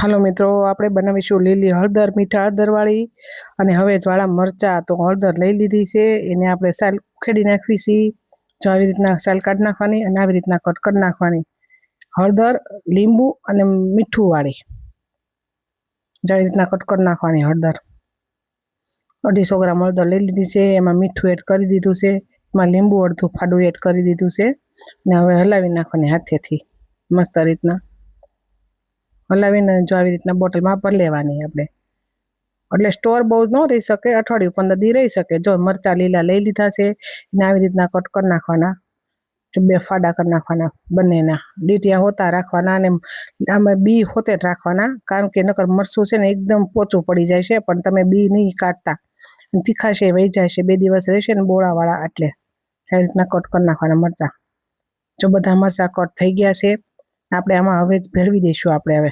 હાલો મિત્રો, આપણે બનાવીશું લીલી હળદર, મીઠા હળદરવાળી અને હવે વાળા મરચાં. તો હળદર લઈ લીધી છે, એને આપણે સાલ ખેડી નાખવી છે. જો આવી રીતના સાલ કાઢી નાખવાની અને આવી રીતના કટ કરી નાખવાની. હળદર, લીંબુ અને મીઠું વાળી. જો રીતના કટ કરી નાખવાની હળદર. અઢીસો ગ્રામ હળદર લઈ લીધી છે, એમાં મીઠું એડ કરી દીધું છે. એમાં લીંબુ અડધું ફાડું એડ કરી દીધું છે. અને હવે હલાવી નાખવાની હાથેથી, મસ્ત રીતના. હલાવીને જો આવી રીતના બોટલમાં પર લેવાની આપણે. એટલે સ્ટોર બહુ ન રહી શકે, અઠવાડિયું પંદર દી રહી શકે. જો મરચાં લીલા લઈ લીધા છે, એને આવી રીતના કટ કરી નાખવાના. બે ફાડા કરી નાખવાના બંનેના. ડીટિયા હોતા રાખવાના અને આમાં બી હોતે જ રાખવાના. કારણ કે નકર મરસું છે ને એકદમ પોચું પડી જાય છે, પણ તમે બી નહીં કાઢતા. તીખાશે વહી જાય છે, બે દિવસ રહેશે ને બોળાવાળા એટલે આવી રીતના કટ કરી નાખવાના મરચાં. જો બધા મરચાં કટ થઈ ગયા છે, આપણે આમાં હવે જ ભેળવી દઈશું આપણે હવે.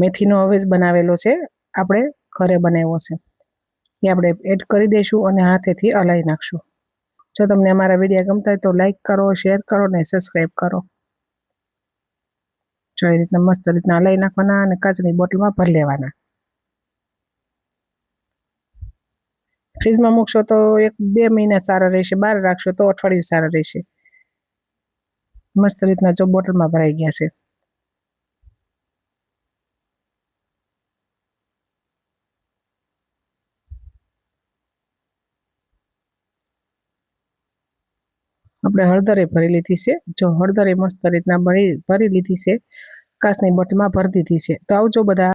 મેથીનો હવે જ બનાવેલો છે, આપણે ઘરે બનાવ્યો છે. એ આપણે એડ કરી દઈશું અને હાથેથી હલાવી નાખશું. જો તમને અમારા વીડિયો ગમતા હોય તો લાઈક કરો શેર કરો ને સબસ્ક્રાઈબ કરો. જો એ રીતના મસ્ત રીતના હલાવી નાખવાના અને કાચની બોટલમાં ભરી લેવાના. ફ્રીજમાં મૂકશો તો એક બે મહિના સારા રહેશે, બહાર રાખશો તો અઠવાડિયું સારા રહેશે. મસ્ત રીતના જો બોટલમાં ભરાઈ ગયા છે. આપણે હળદરે ભરી લીધી છે. જો હળદરે મસ્ત રીતના ભરી ભરી લીધી છે, કાચની બોટલમાં ભરી દીધી છે. તો આવજો બધા.